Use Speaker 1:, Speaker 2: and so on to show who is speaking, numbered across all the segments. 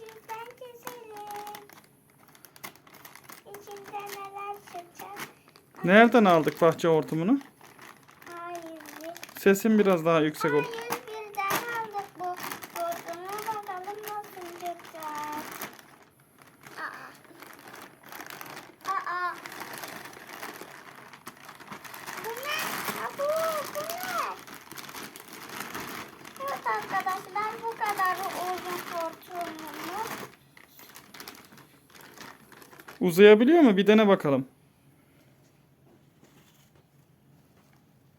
Speaker 1: İçinden keselim. İçinden neler çıkacak? Nereden aldık bahçe hortumunu?
Speaker 2: Hayır.
Speaker 1: Sesin biraz daha yüksek ol.
Speaker 2: Hayır arkadaşlar bu kadar uzun
Speaker 1: Uzayabiliyor mu? Bir dene bakalım.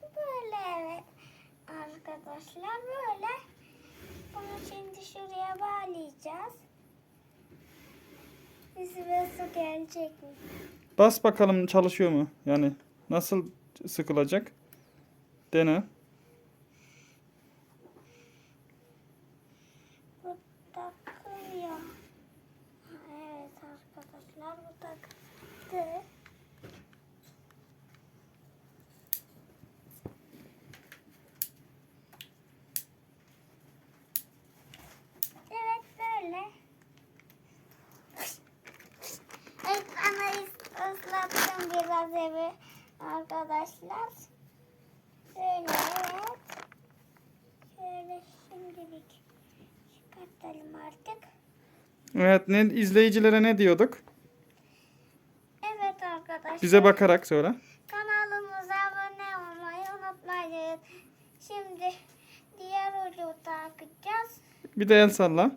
Speaker 2: Böyle evet arkadaşlar böyle. Bunu şimdi şuraya bağlayacağız. Bize su gelecek mi?
Speaker 1: Bas bakalım çalışıyor mu? Yani nasıl sıkılacak? Dene.
Speaker 2: Bu takılıyor. Evet arkadaşlar bu taktı. Evet böyle. Evet ana ıs- evi arkadaşlar. Böyle evet. Şöyle şimdilik çıkartalım artık.
Speaker 1: Evet ne izleyicilere ne diyorduk?
Speaker 2: Evet arkadaşlar.
Speaker 1: Bize bakarak söyle.
Speaker 2: Kanalımıza abone olmayı unutmayın. Şimdi diğer ucu takacağız.
Speaker 1: Bir de el salla.